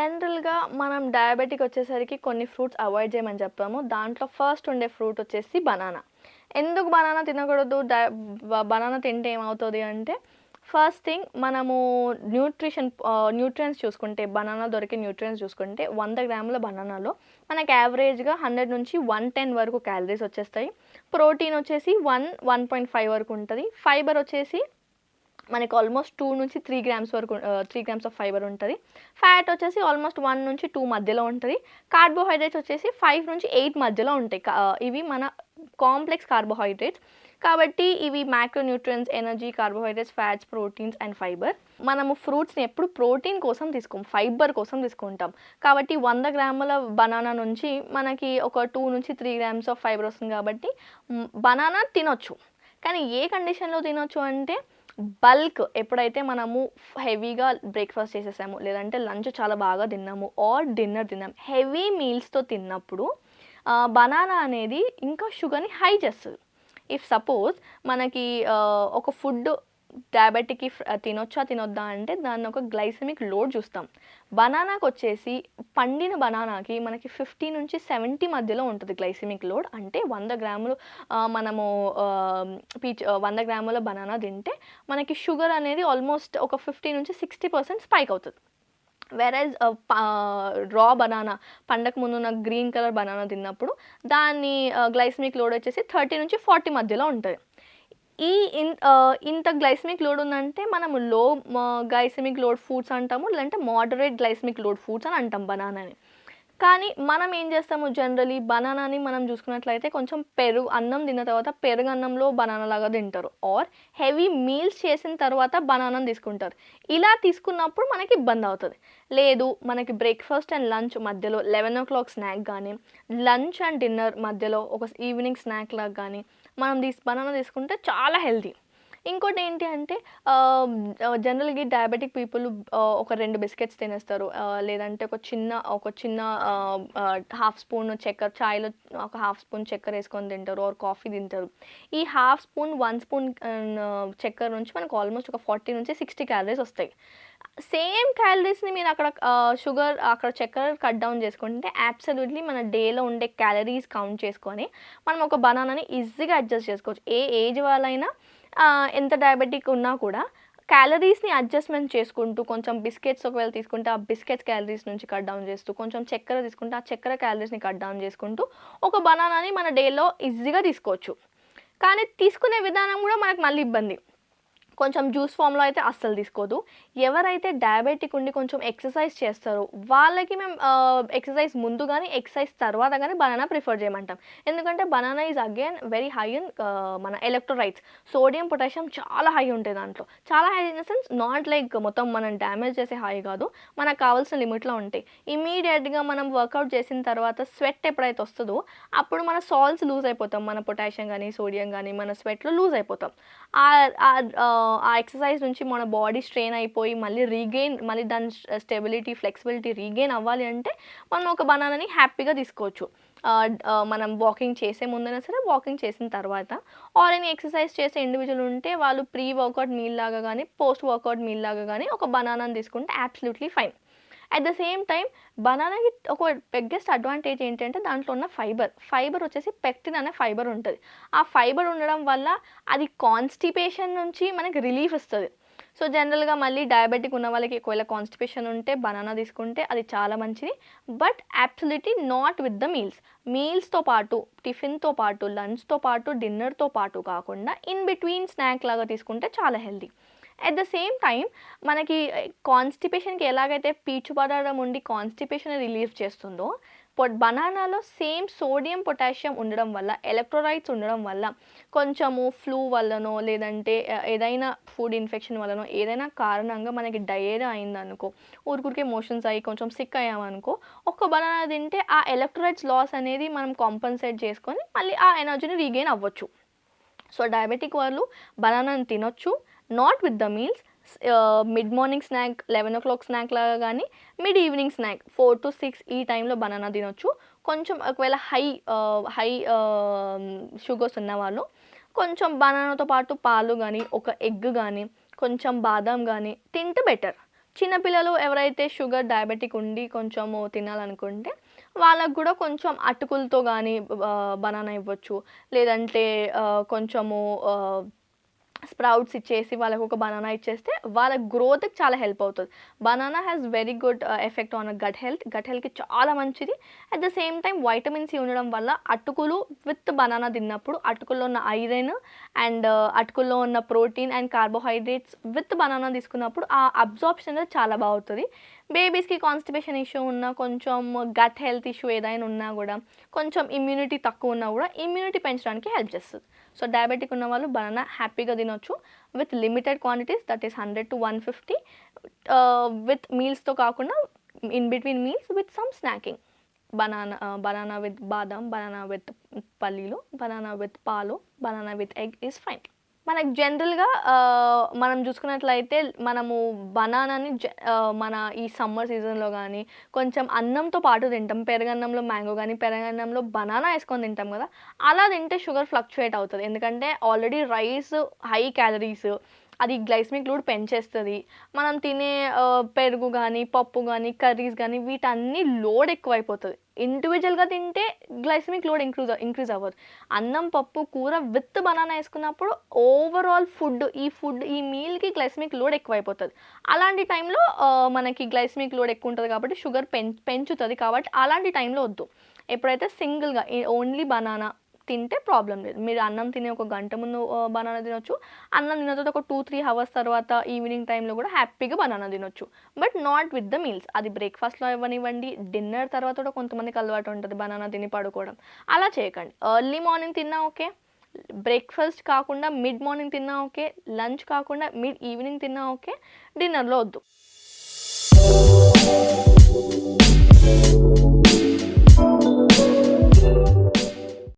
జనరల్‌గా మనం డయాబెటిక్ వచ్చేసరికి కొన్ని ఫ్రూట్స్ అవాయిడ్ చేయమని చెప్పాము. దాంట్లో ఫస్ట్ ఉండే ఫ్రూట్ వచ్చేసి బనానా. ఎందుకు బనానా తినకూడదు? డయ బనానా తింటే ఏమవుతుంది అంటే, ఫస్ట్ థింగ్ మనము న్యూట్రిషన్ న్యూట్రియన్స్ చూసుకుంటే బనానా దొరికే న్యూట్రియన్స్ చూసుకుంటే వంద గ్రాముల బనానాలో మనకి యావరేజ్‌గా 100 నుంచి 110 వరకు క్యాలరీస్ వచ్చేస్తాయి. ప్రోటీన్ వచ్చేసి 1, 1.5 వరకు ఉంటుంది ఫైబర్ వచ్చేసి మనకి ఆల్మోస్ట్ టూ నుంచి త్రీ గ్రామ్స్ వరకు త్రీ గ్రామ్స్ ఆఫ్ ఫైబర్ ఉంటుంది ఫ్యాట్ వచ్చేసి ఆల్మోస్ట్ వన్ నుంచి టూ మధ్యలో ఉంటుంది కార్బోహైడ్రేట్స్ వచ్చేసి ఫైవ్ నుంచి ఎయిట్ మధ్యలో ఉంటాయి. ఇవి మన కాంప్లెక్స్ కార్బోహైడ్రేట్స్. కాబట్టి ఇవి macronutrients energy, carbohydrates, fats, proteins and fibre. మనము ఫ్రూట్స్‌ని ఎప్పుడు ప్రోటీన్ కోసం తీసుకోము. ఫైబర్ కోసం తీసుకుంటాం. కాబట్టి వంద గ్రాముల బనానా నుంచి మనకి ఒక టూ నుంచి త్రీ గ్రామ్స్ ఆఫ్ ఫైబర్ వస్తుంది కాబట్టి బనానా తినొచ్చు. కానీ ఏ కండిషన్‌లో తినొచ్చు అంటే బల్క్ ఎప్పుడైతే మనము హెవీగా బ్రేక్‌ఫాస్ట్ చేసేసాము, లేదంటే లంచ్ చాలా బాగా తిన్నాము ఆర్ డిన్నర్ తిన్నాం. హెవీ మీల్స్‌తో తిన్నప్పుడు బనానా అనేది ఇంకా షుగర్‌ని హై చేస్తుంది ఇఫ్ సపోజ్ మనకి ఒక ఫుడ్ డయాబెటిక్‌కి తినొచ్చా? తినొద్దా? అంటే దాన్ని ఒక గ్లైసెమిక్ లోడ్ చూస్తాం. బనానాకొచ్చేసి పండిన బనానాకి మనకి 50 నుంచి 70 మధ్యలో ఉంటుంది గ్లైసెమిక్ లోడ్. అంటే వంద గ్రాములు మనము పీచ్ వంద గ్రాముల బనానా తింటే మనకి షుగర్ అనేది ఆల్మోస్ట్ ఒక 50 నుంచి 60% స్పైక్ అవుతుంది వెరస్ రా బనానా పండక ముందున్న గ్రీన్ కలర్ బనానా తిన్నప్పుడు దాని గ్లైసమిక్ గ్లైసెమిక్ లోడ్ వచ్చేసి 30 నుంచి 40 మధ్యలో ఉంటుంది ఈ ఇన్ ఇంత గ్లైసెమిక్ లోడ్ ఉందంటే మనము లో గ్లైసమిక్ గ్లైసెమిక్ లోడ్ ఫుడ్స్ అంటాము. లేదంటే మోడరేట్ గ్లైసెమిక్ లోడ్ ఫుడ్స్ అని అంటాం బనానాని. కానీ మనం ఏం చేస్తాము జనరలీ బనానాని మనం చూసుకున్నట్లయితే కొంచెం పెరుగు అన్నం తిన్న తర్వాత పెరుగన్నంలో బనానా లాగా తింటారు. ఆర్ హెవీ మీల్స్ చేసిన తర్వాత బనానా తీసుకుంటారు. ఇలా తీసుకున్నప్పుడు మనకి ఇబ్బంది అవుతుంది లేదు మనకి బ్రేక్‌ఫాస్ట్ అండ్ లంచ్ మధ్యలో 11:00 స్నాక్ కానీ లంచ్ అండ్ డిన్నర్ మధ్యలో ఒక ఈవినింగ్ స్నాక్ లాగా కానీ మనం తీస్ బనానా తీసుకుంటే చాలా హెల్తీ. ఇంకోటేంటి అంటే జనరల్‌గా డయాబెటిక్ పీపుల్ ఒక రెండు బిస్కెట్స్ తినేస్తారు. లేదంటే ఒక చిన్న ఒక చిన్న హాఫ్ స్పూన్ చక్కెర చాయ్‌లో ఒక హాఫ్ స్పూన్ చక్కెర వేసుకొని తింటారు ఆర్ కాఫీ తింటారు. ఈ హాఫ్ స్పూన్, వన్ స్పూన్ చక్కెర నుంచి మనకు ఆల్మోస్ట్ ఒక 40 నుంచి 60 క్యాలరీస్ వస్తాయి. సేమ్ క్యాలరీస్‌ని మీరు అక్కడ షుగర్ అక్కడ చక్కెర కట్ డౌన్ చేసుకుంటే అబ్సల్యూట్‌లీ మన డేలో ఉండే క్యాలరీస్ కౌంట్ చేసుకొని మనం ఒక బనానాని ఈజీగా అడ్జస్ట్ చేసుకోవచ్చు. ఏ ఏజ్ వాళ్ళైనా ఎంత డయాబెటిక్ ఉన్నా కూడా క్యాలరీస్‌ని అడ్జస్ట్‌మెంట్ చేసుకుంటూ కొంచెం బిస్కెట్స్ ఒకవేళ తీసుకుంటే ఆ బిస్కెట్స్ క్యాలరీస్ నుంచి కట్ డౌన్ చేస్తూ, కొంచెం చక్కెర తీసుకుంటే ఆ చక్కెర క్యాలరీస్‌ని కట్ డౌన్ చేసుకుంటూ ఒక బనానాని మన డేలో ఈజీగా తీసుకోవచ్చు. కానీ తీసుకునే విధానం కూడా మనకు మళ్ళీ ఇబ్బంది. కొంచెం జ్యూస్ ఫామ్లో అయితే అస్సలు తీసుకోదు. ఎవరైతే డయాబెటిక్ ఉండి కొంచెం ఎక్సర్సైజ్ చేస్తారో వాళ్ళకి మేము ఎక్సర్సైజ్ ముందు కానీ ఎక్సర్సైజ్ తర్వాత కానీ బనానా ప్రిఫర్ చేయమంటాం. ఎందుకంటే banana is again very high in మన ఎలక్ట్రోలైట్స్. సోడియం, పొటాషియం చాలా హై ఉంటాయి దాంట్లో. చాలా high in the sense not like మొత్తం మనం డ్యామేజ్ చేసే హై కాదు. మనకు కావాల్సిన లిమిట్‌లో ఉంటాయి. ఇమ్మీడియేట్‌గా మనం వర్కౌట్ చేసిన తర్వాత స్వెట్ ఎప్పుడైతే వస్తుందో అప్పుడు మన సాల్ట్స్ లూజ్ అయిపోతాం. మన పొటాషియం కానీ సోడియం కానీ మన స్వెట్‌లో లూజ్ అయిపోతాం. ఆ ఎక్సర్సైజ్ నుంచి మన బాడీ స్ట్రెయిన్ అయిపోయి మళ్ళీ రీగెయిన్ మళ్ళీ దాని స్టెబిలిటీ, ఫ్లెక్సిబిలిటీ రీగెయిన్ అవ్వాలి అంటే మనం ఒక బనానాని హ్యాపీగా తీసుకోవచ్చు. మనం వాకింగ్ చేసే ముందైనా సరే, వాకింగ్ చేసిన తర్వాత ఆర్ ఎనీ ఎక్సర్సైజ్ చేసే ఇండివిజువల్ ఉంటే వాళ్ళు ప్రీ వర్కౌట్ మీల్ లాగా కానీ పోస్ట్ వర్కౌట్ మీల్ లాగా కానీ ఒక బనానాని తీసుకుంటే absolutely fine. At the same time బనానాకి ఒక బిగ్గెస్ట్ అడ్వాంటేజ్ ఏంటంటే దాంట్లో ఉన్న ఫైబర్. ఫైబర్ వచ్చేసి పెక్టిన్ అనే ఫైబర్ ఉంటుంది ఆ ఫైబర్ ఉండడం వల్ల అది కాన్‌స్టిపేషన్ నుంచి మనకి రిలీఫ్ ఇస్తుంది సో, జనరల్‌గా మళ్ళీ డయాబెటిక్ ఉన్న వాళ్ళకి ఒకవేళ కాన్‌స్టిపేషన్ ఉంటే బనానా తీసుకుంటే అది చాలా మంచిది. But absolutely not with the meals. మీల్స్‌తో పాటు, టిఫిన్‌తో పాటు, లంచ్‌తో పాటు, డిన్నర్‌తో పాటు కాకుండా ఇన్ బిట్వీన్ స్నాక్ లాగా తీసుకుంటే చాలా healthy at the same time మనకి eh, కాన్‌స్టిపేషన్‌కి ఎలాగైతే పీచు పదార్థం ఉండి కాన్స్టిపేషన్ రిలీఫ్ చేస్తుందో, పొట్ బనానాలో సేమ్ సోడియం, పొటాషియం ఉండడం వల్ల, ఎలక్ట్రోలైట్స్ ఉండడం వల్ల కొంచెము ఫ్లూ వల్లనో లేదంటే eh, ఏదైనా ఫుడ్ ఇన్ఫెక్షన్ వల్లనో ఏదైనా కారణంగా మనకి డయేరియా అయిందనుకో, ఊరికూరికే మోషన్స్ అయ్యి కొంచెం సిక్ అయ్యామనుకో, ఒక్క బనానా తింటే ఆ ఎలక్ట్రోలైట్స్ లాస్ అనేది మనం కాంపన్సేట్ చేసుకొని మళ్ళీ ఆ ఎనర్జీని రీగెయిన్ అవ్వచ్చు. సో, డయాబెటిక్ వాళ్ళు బనానాని తినొచ్చు. Not with the meals. Mid morning snack 11:00 snack లాగా కానీ మిడ్ ఈవినింగ్ స్నాక్ 4-6 ఈ టైంలో బనానా తినొచ్చు. కొంచెం ఒకవేళ హై హై షుగర్స్ ఉన్నవాళ్ళు కొంచెం బనానాతో పాటు పాలు కానీ ఒక ఎగ్ కానీ కొంచెం బాదాం కానీ తింటే బెటర్. చిన్నపిల్లలు ఎవరైతే షుగర్ డయాబెటిక్ ఉండి కొంచెము తినాలనుకుంటే వాళ్ళకు కూడా కొంచెం అటుకులతో కానీ బనానా uh, ఇవ్వచ్చు లేదంటే uh, కొంచెము uh, స్ప్రౌట్స్ ఇచ్చేసి వాళ్ళకు ఒక బనానా ఇచ్చేస్తే వాళ్ళ గ్రోత్కి చాలా హెల్ప్ అవుతుంది. Banana has very good effect on gut health gut హెల్త్కి చాలా మంచిది. At the same time vitamin C ఉండడం వల్ల అటుకులు విత్ బనానా తిన్నప్పుడు అటుకుల్లో ఉన్న ఐరన్ అండ్ అటుకుల్లో ఉన్న protein and carbohydrates with banana తీసుకున్నప్పుడు ఆ అబ్జార్ప్షన్ అనేది చాలా బాగుతుంది బేబీస్కి కాన్స్టిపేషన్ ఇష్యూ ఉన్నా కొంచెం గట్ హెల్త్ ఇష్యూ ఏదైనా ఉన్నా కూడా కొంచెం ఇమ్యూనిటీ తక్కువ ఉన్నా కూడా ఇమ్యూనిటీ పెంచడానికి హెల్ప్ చేస్తుంది. సో డయాబెటిక్ ఉన్న వాళ్ళు బనానా హ్యాపీగా తినొచ్చు. With limited quantities that is hundred to one fifty with మీల్స్తో కాకుండా in between meals with some snacking. Banana banana with బాదం బనానా విత్ పల్లీలో బనానా విత్ పాలు banana with egg is fine మనకు జనరల్గా మనం చూసుకున్నట్లయితే మనము బనానాని జ- మన ఈ సమ్మర్ సీజన్లో కానీ కొంచెం అన్నంతో పాటు తింటాం. పెరగన్నంలో మ్యాంగో కానీ పెరగన్నంలో బనానా వేసుకొని తింటాం కదా. అలా తింటే షుగర్ ఫ్లక్చుయేట్ అవుతుంది. ఎందుకంటే ఆల్రెడీ రైస్ హై క్యాలరీస్ అది గ్లైస్మిక్ లోడ్ పెంచేస్తుంది. మనం తినే పెరుగు కానీ పప్పు కానీ కర్రీస్ కానీ వీటన్ని లోడ్ ఎక్కువైపోతుంది. ఇండివిజువల్గా తింటే గ్లైసమిక్ లోడ్ ఇంక్రీజ్ ఇంక్రీజ్ అవ్వదు. అన్నం పప్పు కూర విత్ బనానా వేసుకున్నప్పుడు ఓవరాల్ ఫుడ్ ఈ ఫుడ్ ఈ మీల్కి గ్లైసమిక్ లోడ్ ఎక్కువైపోతుంది. అలాంటి టైంలో మనకి గ్లైసమిక్ లోడ్ ఎక్కువ ఉంటుంది కాబట్టి షుగర్ పెం పెంచుతుంది కాబట్టి అలాంటి టైంలో వద్దు. ఎప్పుడైతే సింగిల్గా ఓన్లీ బనానా తింటే ప్రాబ్లం లేదు. మీరు అన్నం తినే ఒక గంట ముందు బనానా తినొచ్చు. అన్నం తిన్న తర్వాత ఒక టూ త్రీ అవర్స్ తర్వాత ఈవినింగ్ టైంలో కూడా హ్యాపీగా బనానా తినొచ్చు. But not with the meals అది బ్రేక్ఫాస్ట్లో ఇవ్వనివ్వండి. డిన్నర్ తర్వాత కూడా కొంతమందికి అలవాటు ఉంటుంది బనానా తిని పడుకోవడం. అలా చేయకండి. ఎర్లీ మార్నింగ్ తిన్నా ఓకే. బ్రేక్ఫాస్ట్ కాకుండా మిడ్ మార్నింగ్ తిన్నా ఓకే. లంచ్ కాకుండా మిడ్ ఈవినింగ్ తిన్నా ఓకే. డిన్నర్లో వద్దు.